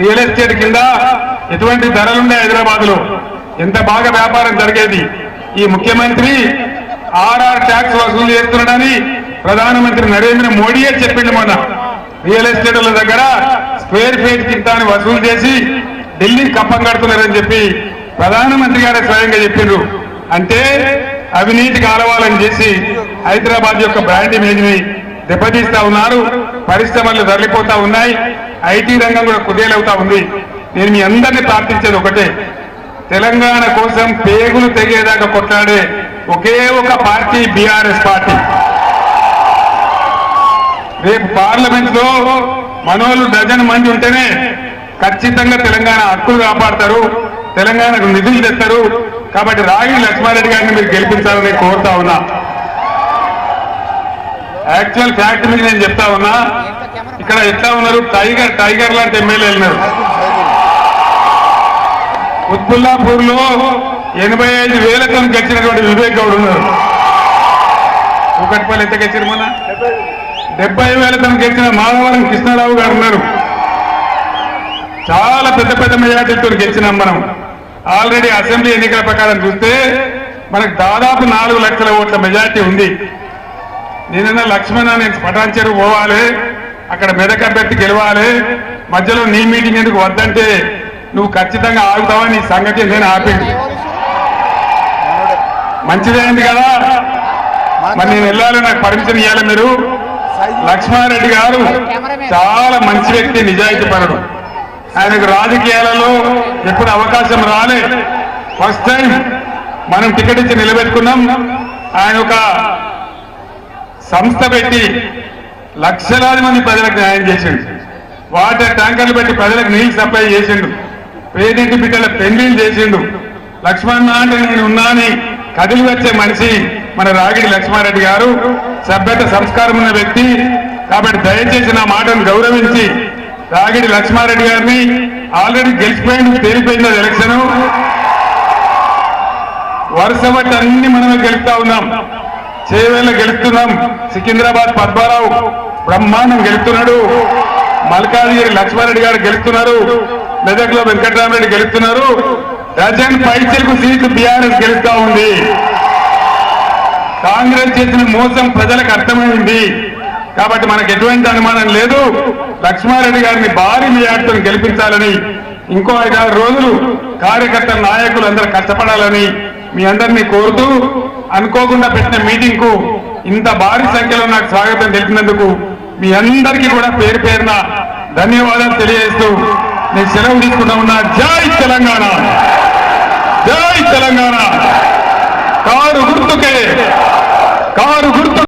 Real estate కింద ఎటువంటి ధరలుండే హైదరాబాద్లో ఎంత బాగా వ్యాపారం జరిగేది? ఈ ముఖ్యమంత్రి ఆర్ఆర్ ట్యాక్స్ వసూలు చేస్తున్నాడని ప్రధానమంత్రి నరేంద్ర మోడీయే చెప్పిండు మొన్న. రియల్ ఎస్టేట్ల దగ్గర స్క్వేర్ ఫీట్ కింద వసూలు చేసి ఢిల్లీ కప్పం కడుతున్నారని చెప్పి ప్రధానమంత్రి గారే స్వయంగా చెప్పిండ్రు. అంటే అవినీతి కాలవాలని చేసి హైదరాబాద్ యొక్క బ్రాండ్ ఇమేజ్ని దెబ్బతీస్తా ఉన్నారు పరిశ్రమలు తరలిపోతా ఉన్నాయి. ఐటీ రంగం కూడా కుదేలవుతా ఉంది. నేను మీ అందరినీ ప్రార్థించేది ఒకటే. తెలంగాణ కోసం పేగులు తెగేదాకా కొట్లాడే ఒకే ఒక పార్టీ బీఆర్ఎస్ పార్టీ. రేపు పార్లమెంట్లో మనోళ్ళు డజన్ మంది ఉంటేనే ఖచ్చితంగా తెలంగాణ హక్కులు కాపాడతారు తెలంగాణకు నిధులు తెస్తారు. కాబట్టి రాగి లక్ష్మారెడ్డి గారిని మీరు గెలిపించాలని కోరుతా ఉన్నా. యాక్చువల్ ఫ్యాక్ట్ నేను చెప్తా ఉన్నా. ఇక్కడ ఎట్లా ఉన్నారు? టైగర్ టైగర్ లాంటి ఎమ్మెల్యే ఉన్నారు ఉత్పుల్లాపూర్లో ఎనభై ఐదు వేలతో గెలిచినటువంటి వివేక్ గౌడ్ ఉన్నారు. ఒకటిపల్లి ఎంత గెలిచారు మొన్న? డెబ్బై వేలతో గెలిచిన మాధవరం కృష్ణారావు గారు ఉన్నారు. చాలా పెద్ద పెద్ద మెజార్టీతో గెలిచినాం మనం. ఆల్రెడీ అసెంబ్లీ ఎన్నికల ప్రకారం చూస్తే మనకు దాదాపు నాలుగు లక్షల ఓట్ల మెజార్టీ ఉంది. నేనన్నా లక్ష్మణ నేను పటాన్చెరు పోవాలి. అక్కడ మెదక్ అభ్యర్థి గెలవాలి. మధ్యలో నీ మీటింగ్ ఎందుకు వద్దంటే నువ్వు ఖచ్చితంగా ఆగుతావని నీ సంగతి నేను ఆపింది. మంచిదైంది కదా? మరి నేను వెళ్ళాలి నాకు పర్మిషన్ ఇవ్వాలి మీరు. లక్ష్మారెడ్డి గారు చాలా మంచి వ్యక్తి నిజాయితీ పరుడు. ఆయనకు రాజకీయాలలో ఎప్పుడు అవకాశం రాలే. ఫస్ట్ టైం మనం టికెట్ ఇచ్చి నిలబెట్టుకున్నాం. ఆయన ఒక సంస్థ పెట్టి లక్షలాది మంది ప్రజలకు న్యాయం చేసిండు. వాటర్ ట్యాంకర్లు పెట్టి ప్రజలకు నీళ్ళు సప్లై చేసిండు. పేదింటి బిడ్డల పెళ్ళిళ్ళు చేసిండు. లక్ష్మణ అంటే నేను ఉన్నాని కదిలి వచ్చే మనిషి మన రాగిడి లక్ష్మారెడ్డి గారు సభ్యత సంస్కారం ఉన్న వ్యక్తి. కాబట్టి దయచేసి నా మాటను గౌరవించి రాగిడి లక్ష్మారెడ్డి గారిని ఆల్రెడీ గెలిచిపోయింది తేలిపోయింది అది ఎలక్షన్. వరుస బట్టి అన్ని మనమే గెలుపుతా ఉన్నాం. చేవేళ్ళ గెలుస్తున్నాం. సికింద్రాబాద్ పద్మారావు బ్రహ్మాండం గెలుస్తున్నాడు. మల్కాజ్గిరి లక్ష్మారెడ్డి గారు గెలుస్తున్నారు. మెదక్లో వెంకటరామరెడ్డి గెలుస్తున్నారు. రజన్ పైచలకు సీటు బీఆర్ఎస్ గెలుస్తా ఉంది. కాంగ్రెస్ చేసిన మోసం ప్రజలకు అర్థమైంది కాబట్టి మనకు ఎటువంటి అనుమానం లేదు. లక్ష్మారెడ్డి గారిని భారీ మెజార్టీతో గెలిపించాలని ఇంకో ఐదారు రోజులు కార్యకర్తల నాయకులు అందరూ కష్టపడాలని మీ అందరినీ కోరుతూ అనుకోకుండా పెట్టిన మీటింగ్కు ఇంత భారీ సంఖ్యలో నాకు స్వాగతం తెలిపినందుకు మీ అందరికీ కూడా పేరు పేరున ధన్యవాదాలు తెలియజేస్తూ నేను సెలవు తీసుకుంటా ఉన్నా. జై తెలంగాణ! జై తెలంగాణ! కారు గుర్తుకే! కారు గుర్తు